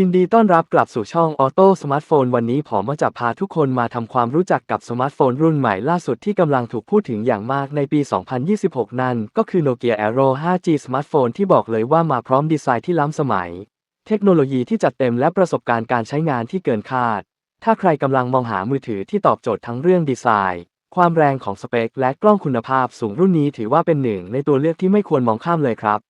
ยินดีต้อนรับกลับสู่ช่องออโต้สมาร์ทโฟนวันนี้ผมมจะพาทุกคนมาทำความรู้จักกับสมาร์ทโฟนรุ่นใหม่ล่าสุดที่กำลังถูกพูดถึงอย่างมากในปี 2026 นั่น ก็คือ Nokia Aero 5G สมาร์ทโฟนที่บอกเลยว่ามาพร้อมดีไซน์ที่ล้ำสมัย เทคโนโลยีที่จัดเต็มและประสบการณ์การใช้งานที่เกินคาด ถ้าใครกำลังมองหามือถือที่ตอบโจทย์ทั้งเรื่องดีไซน์ ความแรงของสเปค และกล้องคุณภาพสูงรุ่นนี้ถือว่าเป็นหนึ่งในตัวเลือกที่ไม่ควรมองข้ามเลยครับ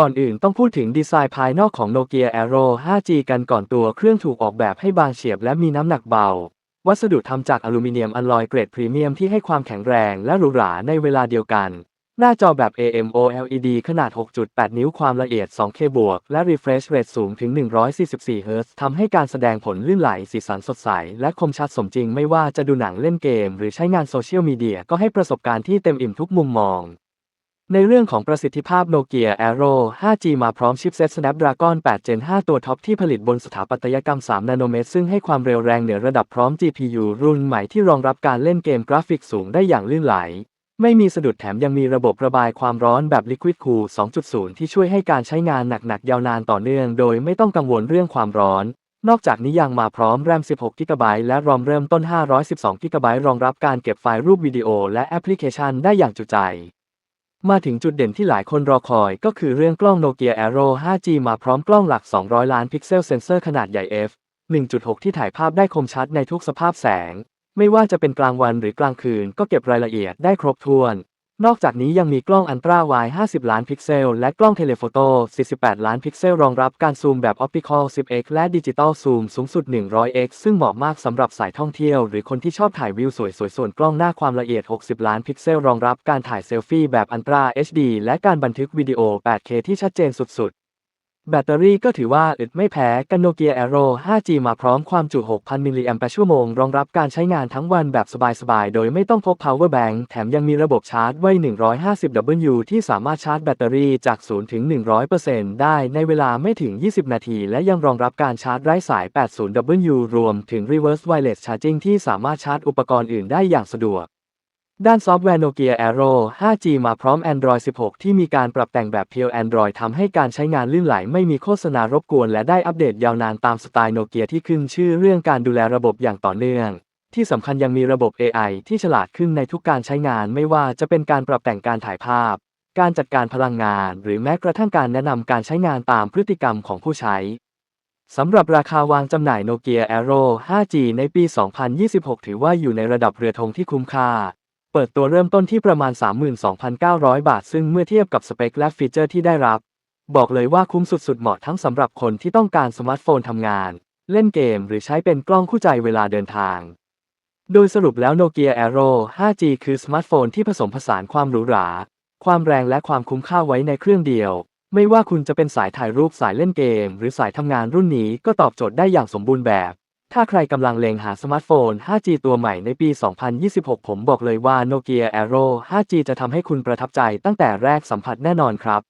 ก่อนอื่นต้องพูดถึงดีไซน์ภายนอกของ Nokia Aero 5G กันก่อนตัวเครื่องถูกออกแบบให้บางเฉียบและมีน้ำหนักเบา วัสดุทำจากอลูมิเนียมอลลอยเกรดพรีเมียมที่ให้ความแข็งแรงและหรูหราในเวลาเดียวกัน หน้าจอแบบ AMOLED ขนาด 6.8 นิ้วความละเอียด 2K บวกและ refresh rate สูงถึง 144 Hz ทำให้การแสดงผลลื่นไหลสีสันสดใส และคมชัดสมจริงไม่ว่าจะดูหนังเล่นเกม หรือใช้งานโซเชียลมีเดียก็ให้ประสบการณ์ที่เต็มอิ่มทุกมุมมอง ในเรื่องของประสิทธิภาพ Nokia Aero 5G มาพร้อมชิปเซ็ต Snapdragon 8 Gen 5 ตัวท็อปที่ผลิตบนสถาปัตยกรรม 3 นาโนเมตร ซึ่งให้ความเร็วแรงเหนือระดับพร้อม GPU รุ่นใหม่ที่รองรับการเล่นเกมกราฟิกสูงได้อย่างลื่นไหล ไม่มีสะดุดแถมยังมีระบบระบายความร้อนแบบ Liquid Cool 2.0 ที่ช่วยให้การใช้งานหนักๆ ยาวนานต่อเนื่อง โดยไม่ต้องกังวลเรื่องความร้อน นอกจากนี้ยังมาพร้อมแรม 16 g b และรอมเริ่มต้น 512 g b รองรับการเก็บไฟล์รูปวิดีโอและแอปพลิเคชันได้อย่างจุใจ มาถึงจุดเด่นที่หลายคนรอคอยก็คือเรื่องกล้องโนเกีย Aero 5G มาพร้อมกล้องหลัก 200 ล้านพิกเซลเซนเซอร์ขนาดใหญ่ f 1.6 ที่ถ่ายภาพได้คมชัดในทุกสภาพแสง ไม่ว่าจะเป็นกลางวันหรือกลางคืนก็เก็บรายละเอียดได้ครบถ้วน นอกจากนี้ยังมีกล้องอันตราไวด์50 ล้านพิกเซล และกล้องเทเลโฟโต้ 48 ล้านพิกเซล รองรับการซูมแบบออปติคอล 10x และดิจิตอลซูมสูงสุด 100x ซึ่งเหมาะมากสำหรับสายท่องเที่ยว หรือคนที่ชอบถ่ายวิวสวยๆ ส่วนกล้องหน้าความละเอียด 60 ล้านพิกเซล รองรับการถ่ายเซลฟี่แบบอันตรา HD และการบันทึกวิดีโอ 8K ที่ชัดเจนสุดๆ แบตเตอรี่ก็ถือว่าอึดไม่แพ้กัน Nokia Aero 5G มาพร้อมความจุ 6,000 มิลลิแอมป์ชั่วโมง รองรับการใช้งานทั้งวันแบบสบายๆ โดยไม่ต้องพก power bank แถมยังมีระบบชาร์จไว้ 150W ที่สามารถชาร์จแบตเตอรี่จาก 0 ถึง 100%ได้ในเวลาไม่ถึง 20 นาที และยังรองรับการชาร์จไร้สาย 80W รวมถึง reverse wireless charging ที่สามารถชาร์จอุปกรณ์อื่นได้อย่างสะดวก ด้านซอฟต์แวร์ Nokia Aero 5G มาพร้อม Android 16 ที่มีการปรับแต่งแบบ Pure Android ทำให้การใช้งานลื่นไหลไม่มีโฆษณารบกวน และได้อัปเดตยาวนานตามสไตล์โนเกียที่ขึ้นชื่อเรื่องการดูแลระบบอย่างต่อเนื่อง ที่สำคัญยังมีระบบ AI ที่ฉลาดขึ้นในทุกการใช้งานไม่ว่าจะเป็นการปรับแต่งการถ่ายภาพ การจัดการพลังงาน หรือแม้กระทั่งการแนะนำการใช้งานตามพฤติกรรมของผู้ใช้สำหรับราคาวางจำหน่าย Nokia Aero 5G ในปี 2026 ถือว่าอยู่ในระดับเรือธงที่คุ้มค่า เปิดตัวเริ่มต้นที่ประมาณ 32,900 บาท ซึ่งเมื่อเทียบกับสเปคและฟีเจอร์ที่ได้รับ บอกเลยว่าคุ้มสุดๆ เหมาะทั้งสำหรับคนที่ต้องการสมาร์ทโฟนทำงาน เล่นเกม หรือใช้เป็นกล้องคู่ใจเวลาเดินทาง โดยสรุปแล้ว Nokia Aero 5G คือสมาร์ทโฟนที่ผสมผสานความหรูหรา ความแรงและความคุ้มค่าไว้ในเครื่องเดียว ไม่ว่าคุณจะเป็นสายถ่ายรูปสายเล่นเกม หรือสายทำงานรุ่นนี้ก็ตอบโจทย์ได้อย่างสมบูรณ์แบบ ถ้าใครกำลังเลงหาสมาร์ทโฟน 5G ตัวใหม่ในปี 2026 ผมบอกเลยว่า Nokia Aero 5G จะทำให้คุณประทับใจตั้งแต่แรกสัมผัสแน่นอนครับ